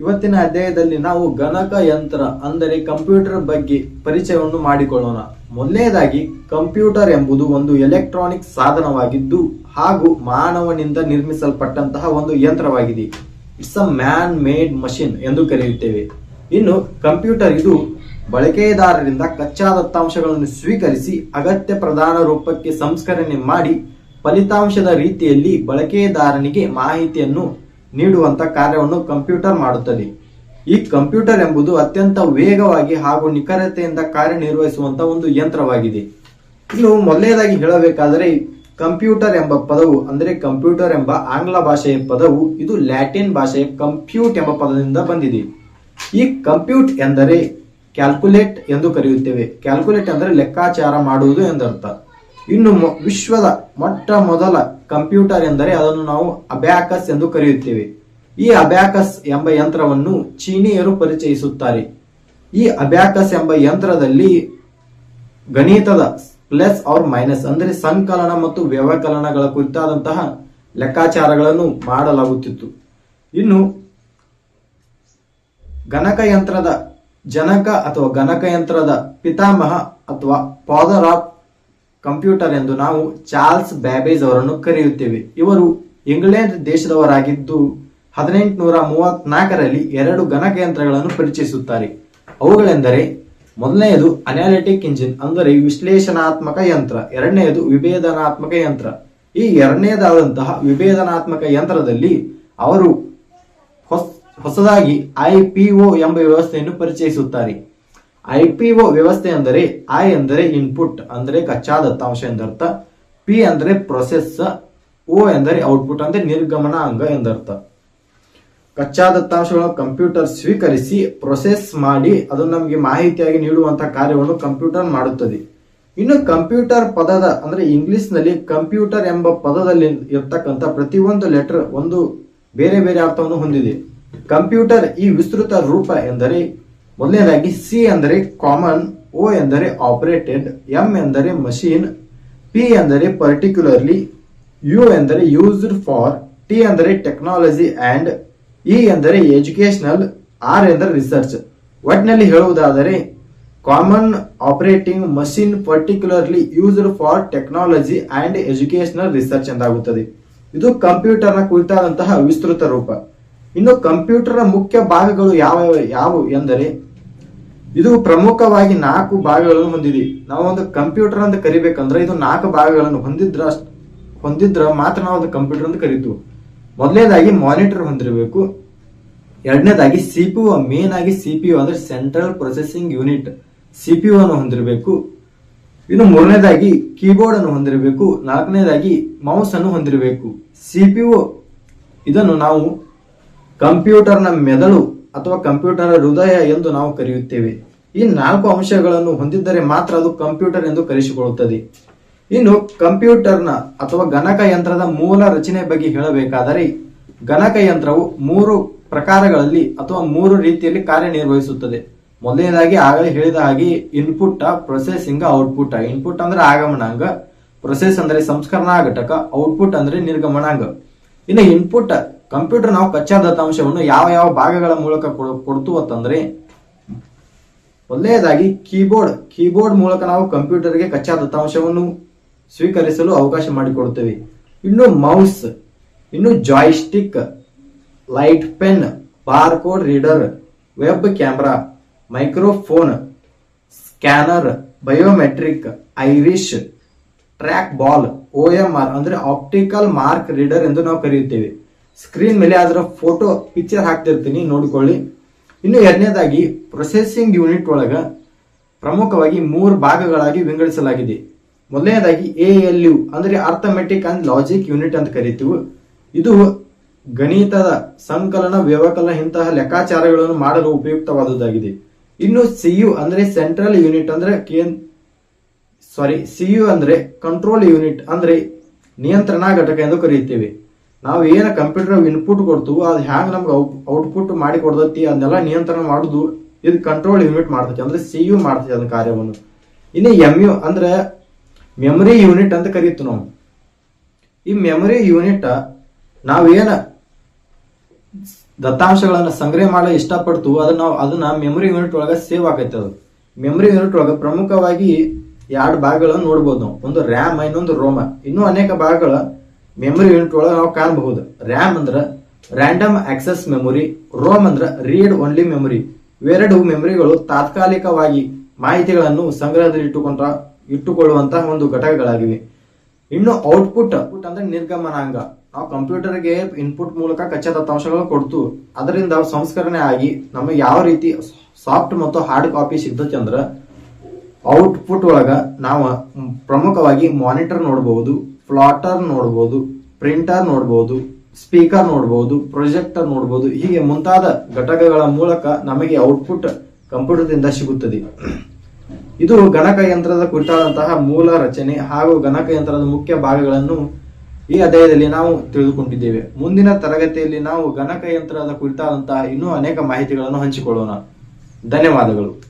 ಇವತ್ತಿನ ಅಧ್ಯಾಯದಲ್ಲಿ ನಾವು ಗಣಕ ಯಂತ್ರ, ಅಂದರೆ ಕಂಪ್ಯೂಟರ್ ಬಗ್ಗೆ ಪರಿಚಯವನ್ನು ಮಾಡಿಕೊಳ್ಳೋಣ. ಮೊದಲನೇದಾಗಿ, ಕಂಪ್ಯೂಟರ್ ಎಂಬುದು ಒಂದು ಎಲೆಕ್ಟ್ರಾನಿಕ್ ಸಾಧನವಾಗಿದ್ದು, ಹಾಗೂ ಮಾನವನಿಂದ ನಿರ್ಮಿಸಲ್ಪಟ್ಟಂತಹ ಒಂದು ಯಂತ್ರವಾಗಿದೆ. It's a man made machine ಎಂದು ಕರೆಯುತ್ತೇವೆ. ಇನ್ನು, ಕಂಪ್ಯೂಟರ್ ಇದು ಬಳಕೆದಾರರಿಂದ ಕಚ್ಚಾ ದತ್ತಾಂಶಗಳನ್ನು ಸ್ವೀಕರಿಸಿ, ಅಗತ್ಯ ಪ್ರಧಾನ ರೂಪಕ್ಕೆ ಸಂಸ್ಕರಣೆ ಮಾಡಿ, ಫಲಿತಾಂಶದ ರೀತಿಯಲ್ಲಿ ಬಳಕೆದಾರನಿಗೆ ಮಾಹಿತಿಯನ್ನು ನೀಡುವಂತ ಕಾರ್ಯವನ್ನು ಕಂಪ್ಯೂಟರ್ ಮಾಡುತ್ತದೆ. ಈ ಕಂಪ್ಯೂಟರ್ ಎಂಬುದು ಅತ್ಯಂತ ವೇಗವಾಗಿ ಹಾಗೂ ನಿಖರತೆಯಿಂದ ಕಾರ್ಯನಿರ್ವಹಿಸುವಂತ ಒಂದು ಯಂತ್ರವಾಗಿದೆ. ಇನ್ನು ಮೊದಲನೇದಾಗಿ ಹೇಳಬೇಕಾದರೆ ಕಂಪ್ಯೂಟರ್ ಎಂಬ ಪದವು, ಅಂದರೆ ಕಂಪ್ಯೂಟರ್ ಎಂಬ ಆಂಗ್ಲ ಭಾಷೆಯ ಪದವು, ಇದು ಲ್ಯಾಟಿನ್ ಭಾಷೆಯ ಕಂಪ್ಯೂಟ್ ಎಂಬ ಪದದಿಂದ ಬಂದಿದೆ. ಈ ಕಂಪ್ಯೂಟ್ ಎಂದರೆ ಕ್ಯಾಲ್ಕುಲೇಟ್ ಎಂದು ಕರೆಯುತ್ತೇವೆ. ಕ್ಯಾಲ್ಕುಲೇಟ್ ಅಂದರೆ ಲೆಕ್ಕಾಚಾರ ಮಾಡುವುದು ಎಂದರ್ಥ. ಇನ್ನು ವಿಶ್ವದ ಮೊಟ್ಟ ಮೊದಲ ಕಂಪ್ಯೂಟರ್ ಎಂದರೆ ಅದನ್ನು ನಾವು ಅಬ್ಯಾಕಸ್ ಎಂದು ಕರೆಯುತ್ತೇವೆ. ಈ ಅಬ್ಯಾಕಸ್ ಎಂಬ ಯಂತ್ರವನ್ನು ಚೀನಿಯರು ಪರಿಚಯಿಸುತ್ತಾರೆ. ಈ ಅಬ್ಯಾಕಸ್ ಎಂಬ ಯಂತ್ರದಲ್ಲಿ ಗಣಿತದ ಪ್ಲಸ್ ಆರ್ ಮೈನಸ್ ಅಂದರೆ ಸಂಕಲನ ಮತ್ತು ವ್ಯವಕಲನಗಳ ಕುರಿತಾದಂತಹ ಲೆಕ್ಕಾಚಾರಗಳನ್ನು ಮಾಡಲಾಗುತ್ತಿತ್ತು. ಇನ್ನು ಗಣಕಯಂತ್ರದ ಜನಕ ಅಥವಾ ಗಣಕಯಂತ್ರದ ಪಿತಾಮಹ ಅಥವಾ ಫಾದರ್ ಆಫ್ ಕಂಪ್ಯೂಟರ್ ಎಂದು ನಾವು ಚಾರ್ಲ್ಸ್ ಬ್ಯಾಬೇಜ್ ಅವರನ್ನು ಕರೆಯುತ್ತೇವೆ. ಇವರು ಇಂಗ್ಲೆಂಡ್ ದೇಶದವರಾಗಿದ್ದು ಹದಿನೆಂಟುನೂರ ಮೂವತ್ನಾಲ್ಕರಲ್ಲಿ ಎರಡು ಗಣಕಯಂತ್ರಗಳನ್ನು ಪರಿಚಯಿಸುತ್ತಾರೆ. ಅವುಗಳೆಂದರೆ ಮೊದಲನೆಯದು ಅನಾಲಿಟಿಕ್ ಇಂಜಿನ್ ಅಂದರೆ ವಿಶ್ಲೇಷಣಾತ್ಮಕ ಯಂತ್ರ, ಎರಡನೆಯದು ವಿಭೇದನಾತ್ಮಕ ಯಂತ್ರ. ಈ ಎರಡನೇದಾದಂತಹ ವಿಭೇದನಾತ್ಮಕ ಯಂತ್ರದಲ್ಲಿ ಅವರು ಹೊಸ- ಹೊಸದಾಗಿ ಒ ಎಂಬ ವ್ಯವಸ್ಥೆಯನ್ನು ಪರಿಚಯಿಸುತ್ತಾರೆ. ಐಪಿಒ ವ್ಯವಸ್ಥೆ ಅಂದರೆ ಐ ಎಂದರೆ ಇನ್ಪುಟ್ ಅಂದರೆ ಕಚ್ಚಾ ದತ್ತಾಂಶ ಎಂದರ್ಥ, ಪಿ ಅಂದರೆ ಪ್ರೊಸೆಸ್ ಓ ಎಂದರೆ ಔಟ್ಪುಟ್ ಅಂದರೆ ನಿರ್ಗಮನ ಅಂಗ ಎಂದರ್ಥ. ಕಚ್ಚಾ ದತ್ತಾಂಶಗಳನ್ನು ಕಂಪ್ಯೂಟರ್ ಸ್ವೀಕರಿಸಿ ಪ್ರೊಸೆಸ್ ಮಾಡಿ ಅದು ನಮಗೆ ಮಾಹಿತಿಯಾಗಿ ನೀಡುವಂತಹ ಕಾರ್ಯವನ್ನು ಕಂಪ್ಯೂಟರ್ ಮಾಡುತ್ತದೆ. ಇನ್ನು ಕಂಪ್ಯೂಟರ್ ಪದದ ಅಂದರೆ ಇಂಗ್ಲಿಷ್ನಲ್ಲಿ ಕಂಪ್ಯೂಟರ್ ಎಂಬ ಪದದಲ್ಲಿ ಇರ್ತಕ್ಕಂಥ ಪ್ರತಿಯೊಂದು ಲೆಟರ್ ಒಂದು ಬೇರೆ ಬೇರೆ ಅರ್ಥವನ್ನು ಹೊಂದಿದೆ. ಕಂಪ್ಯೂಟರ್ ಈ ವಿಸ್ತೃತ ರೂಪ ಎಂದರೆ ಮೊದಲನೇದಾಗಿ ಸಿ ಅಂದರೆ ಕಾಮನ್ ಓ ಎಂದರೆ ಆಪರೇಟೆಡ್ ಎಂ ಎಂದರೆ ಮಷೀನ್ ಪಿ ಎಂದರೆ ಪರ್ಟಿಕ್ಯುಲರ್ಲಿ ಯು ಎಂದರೆ ಯೂಸ್ಡ್ ಫಾರ್ ಟಿ ಅಂದರೆ ಟೆಕ್ನಾಲಜಿ ಆ್ಯಂಡ್ ಇ ಎಂದರೆ ಎಜುಕೇಶನಲ್ ಆರ್ ಎಂದರೆ ರಿಸರ್ಚ್ ಒಟ್ಟಿನಲ್ಲಿ ಹೇಳುವುದಾದರೆ common operating machine particularly used for technology and educational research ಎಂದಾಗುತ್ತದೆ. ಇದು ಕಂಪ್ಯೂಟರ್ನ ಕುರಿತಾದಂತಹ ವಿಸ್ತೃತ ರೂಪ. ಇನ್ನು ಕಂಪ್ಯೂಟರ್ನ ಮುಖ್ಯ ಭಾಗಗಳು ಯಾವ ಯಾವುವು ಎಂದರೆ ಇದು ಪ್ರಮುಖವಾಗಿ ನಾಲ್ಕು ಭಾಗಗಳನ್ನು ಹೊಂದಿದೆ. ನಾವು ಒಂದು ಕಂಪ್ಯೂಟರ್ ಅಂತ ಕರಿಬೇಕಂದ್ರೆ ಇದು ನಾಲ್ಕು ಭಾಗಗಳನ್ನು ಹೊಂದಿದ್ರ ಹೊಂದಿದ್ರ ಮಾತ್ರ ನಾವು ಅದು ಕಂಪ್ಯೂಟರ್ ಅಂತ ಕರೀತು ಮೊದಲನೇದಾಗಿ ಮಾನಿಟರ್ ಹೊಂದಿರಬೇಕು. ಎರಡನೇದಾಗಿ ಸಿ ಪಿ ಯು ಮೇನ್ ಆಗಿ ಸಿ ಪಿ ಯು ಅಂದ್ರೆ central processing unit C P U ಅನ್ನು ಹೊಂದಿರಬೇಕು. ಇನ್ನು ಮೂರನೇದಾಗಿ ಕೀಬೋರ್ಡ್ ಅನ್ನು ಹೊಂದಿರಬೇಕು. ನಾಲ್ಕನೇದಾಗಿ ಮೌಸ್ ಅನ್ನು ಹೊಂದಿರಬೇಕು. ಸಿ ಪಿ ಯು ಇದನ್ನು ನಾವು ಕಂಪ್ಯೂಟರ್ನ ಮೆದುಳು ಅಥವಾ ಕಂಪ್ಯೂಟರ್ ಹೃದಯ ಎಂದು ನಾವು ಕರೆಯುತ್ತೇವೆ. ಈ ನಾಲ್ಕು ಅಂಶಗಳನ್ನು ಹೊಂದಿದ್ದರೆ ಮಾತ್ರ ಅದು ಕಂಪ್ಯೂಟರ್ ಎಂದು ಕರೆಸಿಕೊಳ್ಳುತ್ತದೆ. ಇನ್ನು ಕಂಪ್ಯೂಟರ್ನ ಅಥವಾ ಗಣಕಯಂತ್ರದ ಮೂಲ ರಚನೆ ಬಗ್ಗೆ ಹೇಳಬೇಕಾದರೆ ಗಣಕಯಂತ್ರವು ಮೂರು ಪ್ರಕಾರಗಳಲ್ಲಿ ಅಥವಾ ಮೂರು ರೀತಿಯಲ್ಲಿ ಕಾರ್ಯನಿರ್ವಹಿಸುತ್ತದೆ. ಮೊದಲನೇದಾಗಿ ಆಗಲೇ ಹೇಳಿದ ಹಾಗೆ ಇನ್ಪುಟ್ ಪ್ರೊಸೆಸಿಂಗ್ ಔಟ್ಪುಟ್ ಇನ್ಪುಟ್ ಅಂದ್ರೆ ಆಗಮನಾಂಗ, ಪ್ರೊಸೆಸ್ ಅಂದ್ರೆ ಸಂಸ್ಕರಣಾ ಘಟಕ, ಔಟ್ಪುಟ್ ಅಂದ್ರೆ ನಿರ್ಗಮನಾಂಗ. ಇನ್ನು ಇನ್ಪುಟ್ ಕಂಪ್ಯೂಟರ್ ನಾವು ಕಚ್ಚಾ ದತ್ತಾಂಶವನ್ನು ಯಾವ ಯಾವ ಭಾಗಗಳ ಮೂಲಕ ಕೊಡ್- ಕೊಡ್ತು ಅಂತಂದ್ರೆ ಒಳ್ಳೆಯದಾಗಿ ಕೀಬೋರ್ಡ್ ಕೀಬೋರ್ಡ್ ಮೂಲಕ ನಾವು ಕಂಪ್ಯೂಟರ್ಗೆ ಕಚ್ಚಾ ದತ್ತಾಂಶವನ್ನು ಸ್ವೀಕರಿಸಲು ಅವಕಾಶ ಮಾಡಿಕೊಡುತ್ತೇವೆ. ಇನ್ನು ಮೌಸ್, ಇನ್ನು joystick, light pen bar code reader, web camera, microphone, scanner, biometric, iris track ball O M R ಅಂದ್ರೆ ಆಪ್ಟಿಕಲ್ ಮಾರ್ಕ್ ರೀಡರ್ ಎಂದು ನಾವು ಕರೆಯುತ್ತೇವೆ. ಸ್ಕ್ರೀನ್ ಮೇಲೆ ಅದರ ಫೋಟೋ ಪಿಕ್ಚರ್ ಹಾಕ್ತಿರ್ತೀನಿ, ನೋಡಿಕೊಳ್ಳಿ. ಇನ್ನು ಎರಡನೇದಾಗಿ ಪ್ರೊಸೆಸಿಂಗ್ ಯೂನಿಟ್ ಒಳಗ ಪ್ರಮುಖವಾಗಿ ಮೂರು ಭಾಗಗಳಾಗಿ ವಿಂಗಡಿಸಲಾಗಿದೆ. ಮೊದಲನೇದಾಗಿ ಎ ಎಲ್ ಯು ಅಂದ್ರೆ ಅರ್ಥಮೆಟಿಕ್ ಅಂಡ್ ಲಾಜಿಕ್ ಯೂನಿಟ್ ಅಂತ ಕರಿತೀವಿ. ಇದು ಗಣಿತದ ಸಂಕಲನ, ವ್ಯವಕಲನ ಇಂತಹ ಲೆಕ್ಕಾಚಾರಗಳನ್ನು ಮಾಡಲು ಉಪಯುಕ್ತವಾದುದಾಗಿದೆ ಇನ್ನು ಸಿ ಯು ಅಂದ್ರೆ ಸೆಂಟ್ರಲ್ ಯೂನಿಟ್ ಅಂದ್ರೆ ಸಾರಿ ಸಿ ಯು ಅಂದ್ರೆ ಕಂಟ್ರೋಲ್ ಯೂನಿಟ್ ಅಂದ್ರೆ ನಿಯಂತ್ರಣ ಘಟಕ ಎಂದು ಕರೆಯುತ್ತೇವೆ. ನಾವು ಏನ ಕಂಪ್ಯೂಟರ್ ಇನ್ಪುಟ್ ಕೊಡ್ತು ಅದು ಹ್ಯಾಂಗ್ ನಮ್ಗೆ ಔಟ್ಪುಟ್ ಮಾಡಿ ಕೊಡ್ತೈತಿ ಅದನ್ನೆಲ್ಲ ನಿಯಂತ್ರಣ ಮಾಡುದು ಇದು ಕಂಟ್ರೋಲ್ ಯೂನಿಟ್ ಮಾಡ್ತೈತಿ, ಅಂದ್ರೆ ಸಿ ಯು ಮಾಡ್ತೈತಿ ಅದನ್ನ ಕಾರ್ಯವನ್ನು. ಇನ್ನು ಎಂ ಯು ಅಂದ್ರೆ ಮೆಮೊರಿ ಯೂನಿಟ್ ಅಂತ ಕರೀತೀವಿ ನಾವು. ಈ ಮೆಮೊರಿ ಯೂನಿಟ್ ನಾವೇನ ದತ್ತಾಂಶಗಳನ್ನ ಸಂಗ್ರಹ ಮಾಡಲು ಇಷ್ಟಪಡ್ತು ಅದನ್ನ ಅದನ್ನ ಮೆಮೊರಿ ಯೂನಿಟ್ ಒಳಗೆ ಸೇವ್ ಆಗೈತೆ ಅದು. ಮೆಮೊರಿ ಯೂನಿಟ್ ಒಳಗೆ ಪ್ರಮುಖವಾಗಿ ಎರಡು ಭಾಗಗಳನ್ನು ನೋಡ್ಬೋದು ನಾವು. ಒಂದು ರ್ಯಾಮ್, ಇನ್ನೊಂದು ರೋಮ. ಇನ್ನೂ ಅನೇಕ ಭಾಗಗಳ ಮೆಮೊರಿ ಯೂನಿಟ್ ಒಳಗೆ ನಾವು ಕಾಣಬಹುದು. ರ್ಯಾಮ್ ಅಂದ್ರೆ ರ್ಯಾಂಡಮ್ ಆಕ್ಸೆಸ್ ಮೆಮೊರಿ ರೋಮ್ ಅಂದ್ರೆ ರೀಡ್ ಓನ್ಲಿ ಮೆಮೊರಿ ಇವೆರಡು ಮೆಮೊರಿಗಳು ತಾತ್ಕಾಲಿಕವಾಗಿ ಮಾಹಿತಿಗಳನ್ನು ಸಂಗ್ರಹದಲ್ಲಿ ಇಟ್ಟುಕೊಂಡ ಇಟ್ಟುಕೊಳ್ಳುವಂತಹ ಒಂದು ಘಟಕಗಳಾಗಿವೆ. ಇನ್ನು ಔಟ್ಪುಟ್ ಔಟ್ಪುಟ್ ಅಂದ್ರೆ ನಿರ್ಗಮನಾಂಗ. ನಾವು ಕಂಪ್ಯೂಟರ್ಗೆ ಇನ್ಪುಟ್ ಮೂಲಕ ಕಚ್ಚಾ ದತ್ತಾಂಶಗಳು ಕೊಡ್ತು. ಅದರಿಂದ ಸಂಸ್ಕರಣೆ ಆಗಿ ನಮಗೆ ಯಾವ ರೀತಿ ಸಾಫ್ಟ್ ಮತ್ತು ಹಾರ್ಡ್ ಕಾಪಿ ಸಿಗ್ತೈತಿ ಅಂದ್ರೆ ಔಟ್ಪುಟ್ ಒಳಗ ನಾವು ಪ್ರಮುಖವಾಗಿ ಮಾನಿಟರ್ ನೋಡಬಹುದು. ಪ್ಲಾಟರ್ ನೋಡಬಹುದು ಪ್ರಿಂಟರ್ ನೋಡಬಹುದು ಸ್ಪೀಕರ್ ನೋಡಬಹುದು ಪ್ರೊಜೆಕ್ಟರ್ ನೋಡಬಹುದು ಹೀಗೆ ಮುಂತಾದ ಘಟಕಗಳ ಮೂಲಕ ನಮಗೆ ಔಟ್ಪುಟ್ ಕಂಪ್ಯೂಟರ್ದಿಂದ ಸಿಗುತ್ತದೆ. ಇದು ಗಣಕಯಂತ್ರದ ಕುರಿತಾದಂತಹ ಮೂಲ ರಚನೆ ಹಾಗೂ ಗಣಕಯಂತ್ರದ ಮುಖ್ಯ ಭಾಗಗಳನ್ನು ಈ ಅಧ್ಯಾಯದಲ್ಲಿ ನಾವು ತಿಳಿದುಕೊಂಡಿದ್ದೇವೆ. ಮುಂದಿನ ತರಗತಿಯಲ್ಲಿ ನಾವು ಗಣಕಯಂತ್ರದ ಕುರಿತಾದಂತಹ ಇನ್ನೂ ಅನೇಕ ಮಾಹಿತಿಗಳನ್ನು ಹಂಚಿಕೊಳ್ಳೋಣ. ಧನ್ಯವಾದಗಳು.